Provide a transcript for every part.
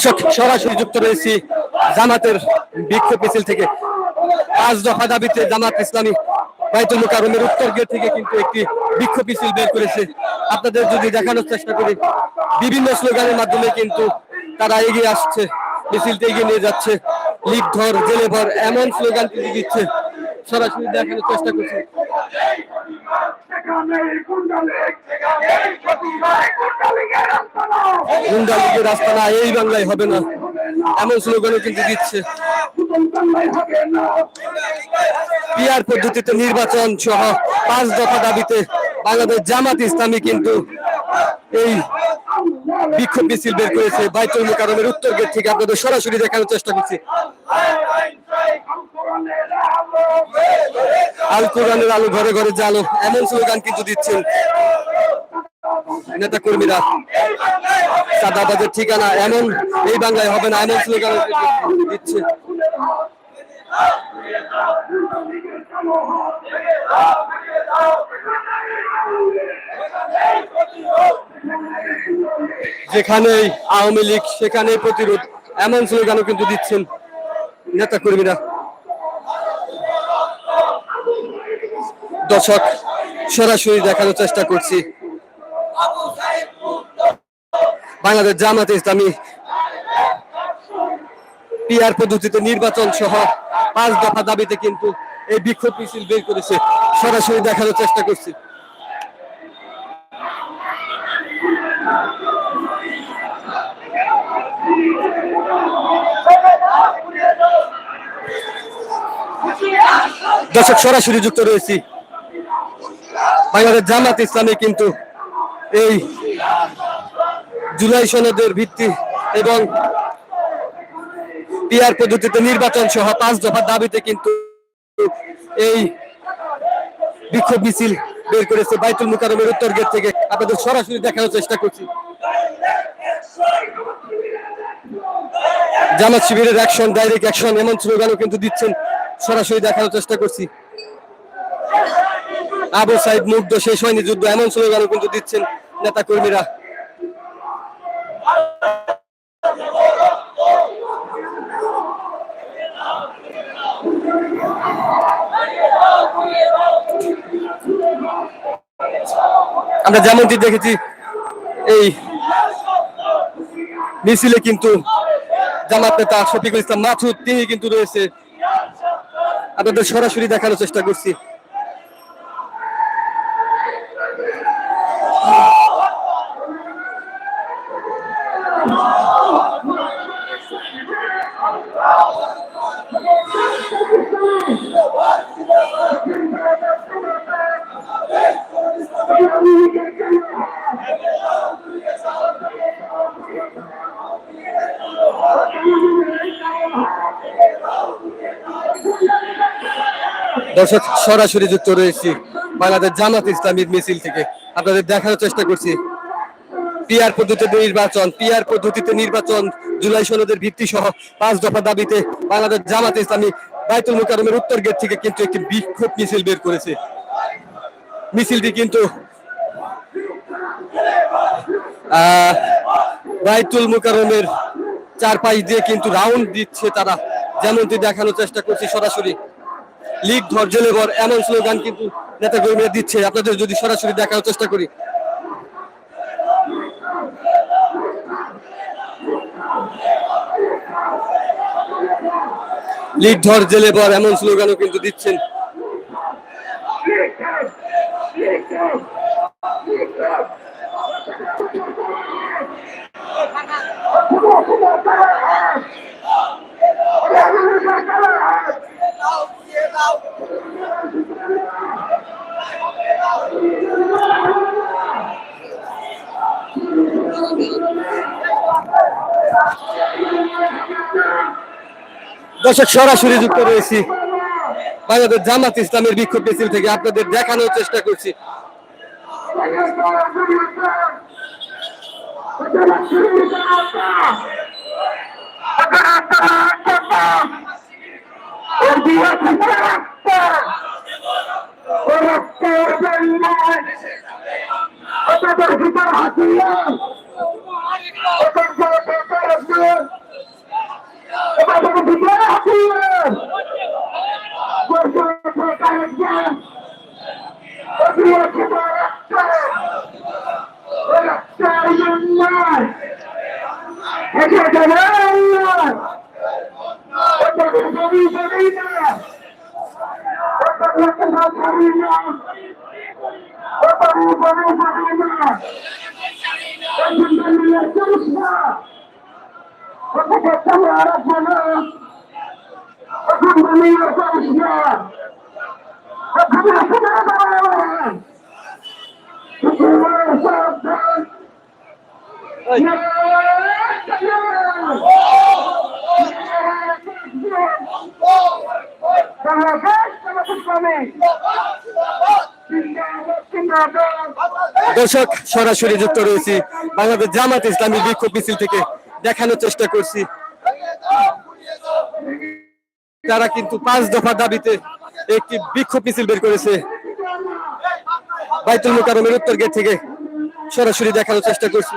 দর্শক, সরাসরি যুক্ত রয়েছি জামাতের বিক্ষোভ মিছিল থেকে। পাঁচ দফা দাবিতে জামাত ইসলামী বাইতুল মুকাররমের উত্তর গেট থেকে কিন্তু একটি বিক্ষোভ মিছিল বের করেছে। আপনাদের যদি দেখানোর চেষ্টা করি, বিভিন্ন স্লোগানের মাধ্যমে কিন্তু তারা এগিয়ে আসছে, মিছিলটা এগিয়ে নিয়ে যাচ্ছে। লিপ ধর জেলে ভর এমন স্লোগান কিন্তু দিচ্ছে। সরাসরি দেখানোর চেষ্টা করছে। রাস্তা না। এই বাংলায় হবে না। এমন স্লোগানও কিন্তু দিচ্ছে। পিয়ার পদ্ধতিতে নির্বাচন সহ পাঁচ দফা দাবিতে বাংলাদেশ জামাত ইসলামী কিন্তু এই বিক্ষোভ মিছিল বের করেছে। বাইতুল মুকাররমের উত্তর গেট থেকে আপনাদের সরাসরি দেখানোর চেষ্টা করছি। আল কোরআনের আলো ঘরে ঘরে জালো এমন স্লোগান কিন্তু দিচ্ছেন নেতা কর্মীরা সাদাবাদের ঠিকানা এমন, এই বাংলায় হবে না, এমন স্লোগান দিচ্ছে। যেখানেই আওয়ামী লীগ, সেখানেই প্রতিরোধ, এমন স্লোগানও কিন্তু দিচ্ছেন নেতা কর্মীরা দর্শক, সরাসরি দেখানোর চেষ্টা করছি। বাংলাদেশ জামাতে ইসলামী পিআর পদ্ধতিতে নির্বাচন সহ পাঁচ দফা দাবিতে কিন্তু এই বিক্ষোভ মিছিল বের করেছে। সরাসরি দেখানোর চেষ্টা করছি। দর্শক, সরাসরি যুক্ত রয়েছি। বাংলাদেশ জামাত ইসলামী কিন্তু এই জুলাই সনদের ভিত্তি এবং পিআর পদ্ধতিতে নির্বাচন সহ পাঁচ দফার দাবিতে কিন্তু এই বিক্ষোভ মিছিল বের করেছে বাইতুল মুকারমের উত্তর গেট থেকে। আপনাদের সরাসরি দেখানোর চেষ্টা করছি। জামাত শিবিরের অ্যাকশন ডাইরেক্ট অ্যাকশন এমন স্লোগানও কিন্তু দিচ্ছেন। সরাসরি দেখানোর চেষ্টা করছি। আবু সাইদ মুগ্ধ শেষ হয়নি যুদ্ধ, এমন স্লোগানও কিন্তু দিচ্ছেন নেতা কর্মীরা আমরা যেমনটি দেখেছি, এই মিছিলে কিন্তু জামাত নেতা শফিকুল ইসলাম মাসুদ তিনি কিন্তু রয়েছে। আপনাদের সরাসরি দেখানোর চেষ্টা করছি। দর্শক সরাসরি যুক্ত রয়েছি বাংলাদেশ জামাত ইসলামীর মিছিল থেকে। আপনাদের দেখানোর চেষ্টা করছি। পিআর পদ্ধতিতে নির্বাচন পিআর পদ্ধতিতে নির্বাচন, জুলাই সনদের ভিত্তি সহ পাঁচ দফা দাবিতে বাংলাদেশ জামাত ইসলামী বাইতুল মুকারমের উত্তর গেট থেকে কিন্তু একটি বিক্ষোভ মিছিল বের করেছে। মিছিলটি কিন্তু বাইতুল মুকাররমের চারপাশ দিয়ে কিন্তু রাউন্ড দিচ্ছে তারা। যেমনটি দেখানোর চেষ্টা করছি সরাসরি। লিগ ধৈর্য লেবর এমন স্লোগান কিন্তু নেতা কর্মীরা দিচ্ছে আপনাদের যদি সরাসরি দেখার চেষ্টা করি লিগ ধর জেলে বর এমন স্লোগানও কিন্তু দিচ্ছেন দর্শক সরাসরি যুক্ত রয়েছি বাংলাদেশ জামাত ইসলামের বিক্ষোভ মিছিল থেকে। আপনাদের দেখানোর চেষ্টা করছি। হাসিয়া দর্শক সরাসরি যুক্ত রয়েছি বাংলাদেশ জামাত ইসলামী বিক্ষোভ মিছিল থেকে দেখানোর চেষ্টা করছি। তারা কিন্তু পাঁচ দফা দাবিতে একটি বিক্ষোভ মিছিল বের করেছে। বাইতুল মোকারমের উত্তর গেট থেকে সরাসরি দেখানোর চেষ্টা করছি।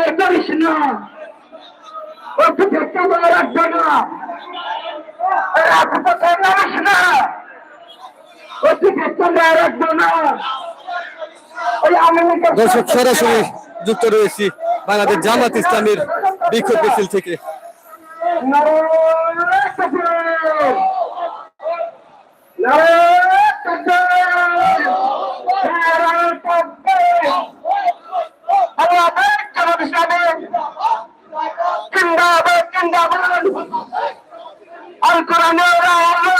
এ করিস না। তো দেখতে রাখবে না। আশেপাশে রাখিস না? রাখবে দর্শক সরাসরি যুক্ত রয়েছি বাংলাদেশ জামাত ইসলামের বিক্ষোভ মিছিল থেকে। আল কোরআনের আলো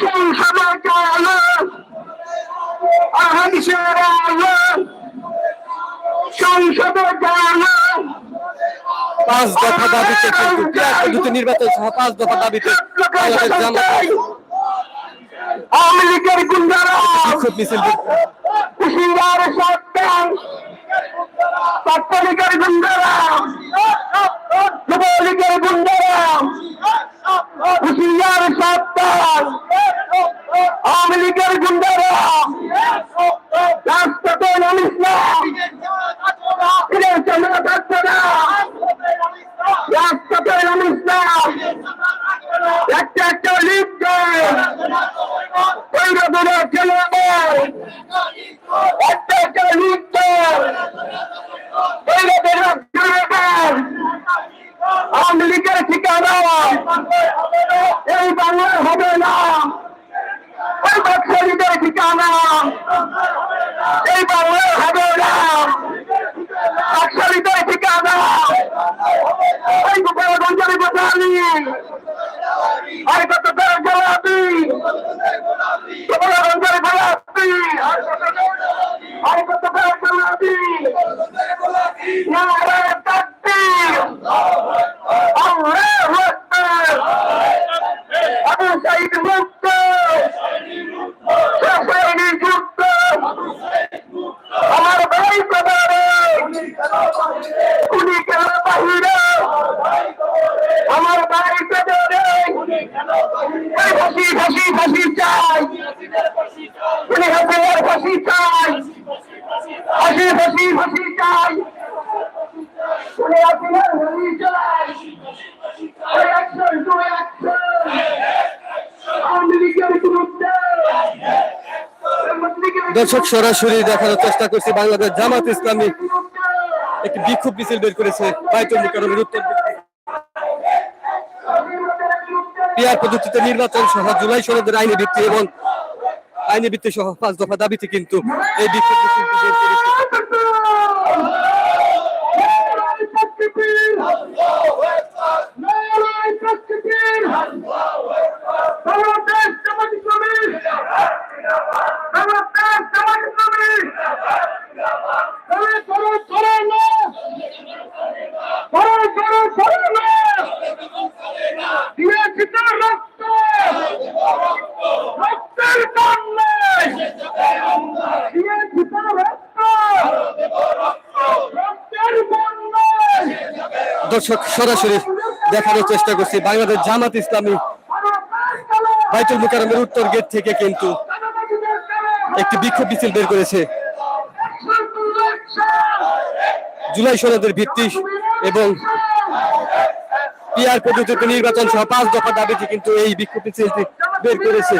সংসদের আলো আহাদিসের আলো সংসদের আলো পাঁচ দফা দাবিতে কিন্তু একটা দুটো নির্বাচন সহ পাঁচ দফা দাবিতে আওয়ামী লীগের গুন্ডারা মিছিল ছাত্রলীগের গুন্ডারা যুবলীগের গুন্ডারা সত্তান আওয়ামী লীগের গুন্ডারা রাজপথে নামিস না ফিরে চলে থাকবে না রাজপথে নামিস না একটা একটা লিখতে কইরা দূরে চলে আয় একটা একটা লিখতে কইরা দূরে চলে আয় আওয়ামী লীগের ঠিকানা এই বাংলায় হবে না ওই বাচ্চালীদের ঠিকানা এই বাংলায় হবে না বাচ্চালীদের ঠিকানা ওই গোপালগঞ্জের গোপালী আর কত তার গোলাপি গোপালগঞ্জের গোলাপি আর কত তার গোলাপি নারায় তাকবীর আল্লাহু আকবার আবু সাইদ মুক্ত শেষের যুক্ত আমার ভাই বাবারে উনি কেন বাহিরে আমার ভাই বাবারে এই ফাঁসি ফাঁসি ফাঁসি চাই উনি হাসিনার ফাঁসি চাই ফাঁসি ফাঁসি ফাঁসি চাই উনি হাসিনার ফাঁসি চাই ওই অ্যাকশন টু অ্যাকশন আওয়ামী লীগের বিরুদ্ধে দর্শক, সরাসরি দেখানোর চেষ্টা করছি বাংলাদেশ জামাত ইসলামী। একটি বিক্ষোভ মিছিল বের করেছে বাইতুল নির্বাচন সহ জুলাই সনদের আইনি ভিত্তি এবং আইনি ভিত্তি সহ পাঁচ দফা দাবিতে কিন্তু এই বিক্ষোভ মিছিলটি দর্শক, সরাসরি দেখানোর চেষ্টা করছি। বাংলাদেশ জামাত ইসলামী বাইতুল মুকাররমের উত্তর গেট থেকে কিন্তু একটি বিক্ষোভ মিছিল বের করেছে। জুলাই সনদের ভিত্তি এবং পিআর পদ্ধতিতে নির্বাচন সহ পাঁচ দফা দাবিতে কিন্তু এই বিক্ষোভ মিছিলটি বের করেছে।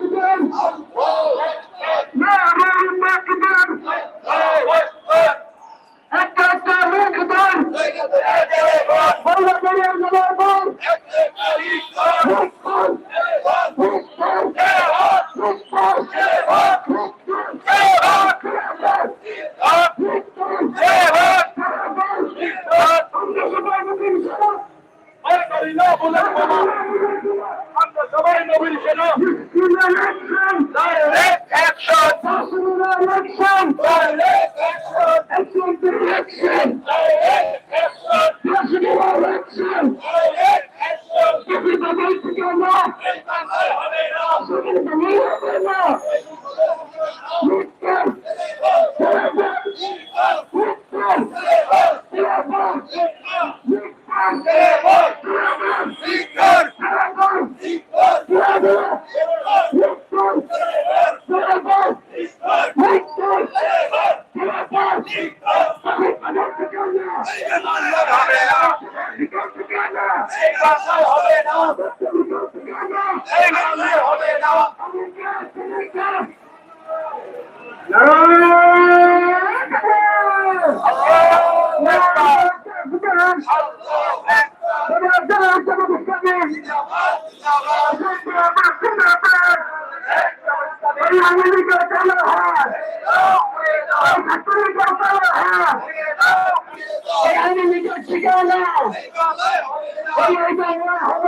hospital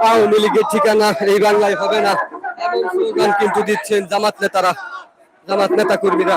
আওয়ামী লীগের ঠিকানা এই বাংলায় হবে না। এমন স্লোগান কিন্তু দিচ্ছেন জামাত নেতারা, জামাত নেতা কর্মীরা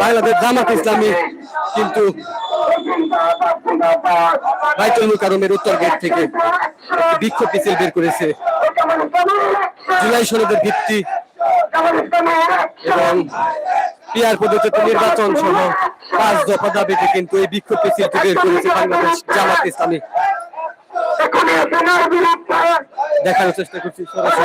বাংলাদেশ জামাত ইসলামী কিন্তু বাইতুল উত্তর গেট থেকে বিক্ষোভ মিছিল বের করেছে। জুলাই সনদের ভিত্তি এবং পিয়ার পদ্ধতিতে নির্বাচন সহ পাঁচ দফা দাবিতে কিন্তু এই বিক্ষোভ মিছিলটি বের করেছে বাংলাদেশ জামাত ইসলামী। দেখানোর চেষ্টা করছি। সরাসরি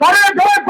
বাংলাদেশ জামাত